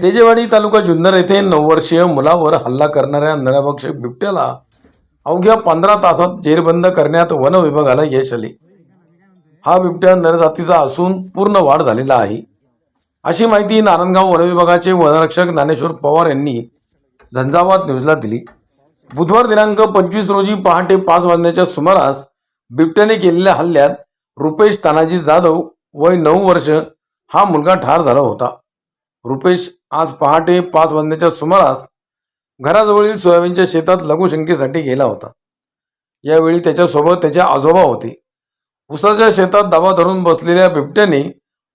तेजेवाडी तालुका जुन्नर येथे नऊ वर्षीय मुलावर हल्ला करणाऱ्या नरभक्षक बिबट्याला अवघ्या पंधरा तासात जेरबंद करण्यात वन विभागाला यश आले. हा बिबट्या नरजातीचा असून पूर्ण वाढ झालेला आहे. अशी माहिती नारायणगाव वनविभागाचे वनरक्षक ज्ञानेश्वर पवार यांनी झंझावात न्यूजला दिली. बुधवार दिनांक पंचवीस रोजी पहाटे पाच वाजण्याच्या सुमारास बिबट्याने केलेल्या हल्ल्यात रुपेश तानाजी जाधव वय नऊ वर्ष हा मुलगा ठार झाला होता. रुपेश आज पहाटे पाच वाजण्याच्या सुमारास घराजवळील सोयाबीनच्या शेतात लघुशंकेसाठी गेला होता. यावेळी त्याच्यासोबत त्याचे आजोबा होते. उसाच्या शेतात दाबा धरून बसलेल्या बिबट्याने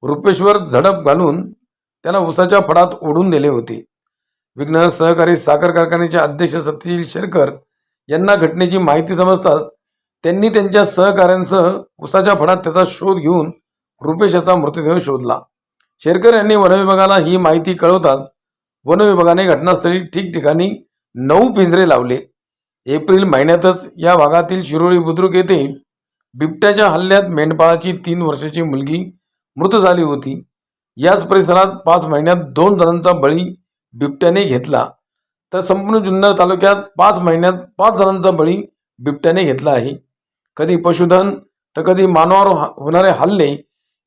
रुपेशवर झडप घालून त्याला उसाच्या फडात ओढून दिले होते. विघ्न सहकारी साखर कारखान्याचे अध्यक्ष सत्यशील शेरकर यांना घटनेची माहिती समजताच त्यांनी त्यांच्या सहकाऱ्यांसह उसाच्या फडात त्याचा शोध घेऊन रुपेश याचा मृतदेह शोधला. शेरकर यांनी वनविभागाला ही माहिती कळवताच वनविभागाने घटनास्थळी ठिकठिकाणी नऊ पिंजरे लावले. एप्रिल महिन्यातच या भागातील शिरोळी बुद्रुक येथे बिबट्याच्या हल्ल्यात मेंढपाळाची तीन वर्षाची मुलगी मृत झाली होती. याच परिसरात पाच महिन्यात दोन जणांचा बळी बिबट्याने घेतला. तर संपूर्ण जुन्नर तालुक्यात पाच महिन्यात पाच जणांचा बळी बिबट्याने घेतला आहे. कधी पशुधन तर कधी मानवावर होणारे हल्ले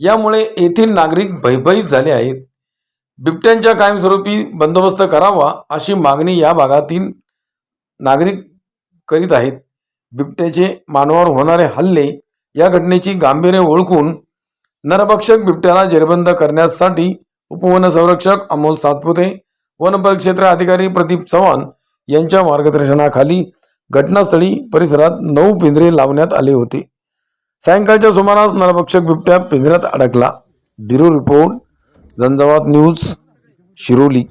यामुळे येथील नागरिक भयभीत झाले आहेत. बिबट्यांच्या कायमस्वरूपी बंदोबस्त करावा अशी मागणी या भागातील नागरिक करीत आहेत. बिबट्याचे मानवावर होणारे हल्ले या घटनेची गांभीर्य ओळखून नरभक्षक बिबट्याला जेरबंद करण्यासाठी उपवन संरक्षक अमोल सातपुते वन परिक्षेत्र अधिकारी प्रदीप चव्हाण यांच्या मार्गदर्शनाखाली घटनास्थळी परिसरात नऊ पिंजरे लावण्यात आले होते. सायंकाळच्या सुमारास नरभक्षक बिबट्या पिंजऱ्यात अडकला. Bureau report Jhanjhavat news Shiroli.